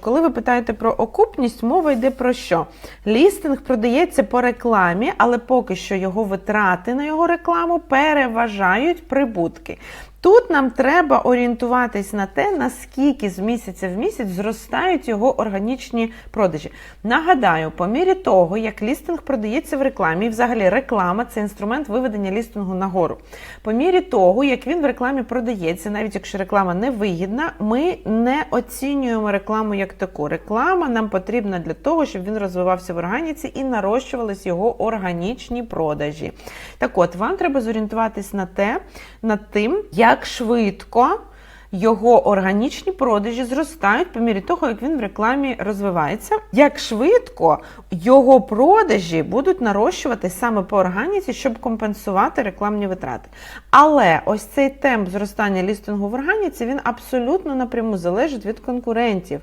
Коли ви питаєте про окупність, мова йде про що? Лістинг продається по рекламі, але поки що його витрати на його рекламу переважають прибутки. Тут нам треба орієнтуватись на те, наскільки з місяця в місяць зростають його органічні продажі. Нагадаю, по мірі того, як лістинг продається в рекламі, і взагалі реклама це інструмент виведення лістингу нагору. По мірі того, як він в рекламі продається, навіть якщо реклама не вигідна, ми не оцінюємо рекламу як таку. Реклама нам потрібна для того, щоб він розвивався в органіці і нарощувались його органічні продажі. Так от, вам треба зорієнтуватись на те, над тим, як швидко його органічні продажі зростають по мірі того, як він в рекламі розвивається. Як швидко його продажі будуть нарощуватись саме по органіці, щоб компенсувати рекламні витрати. Але ось цей темп зростання лістингу в органіці він абсолютно напряму залежить від конкурентів.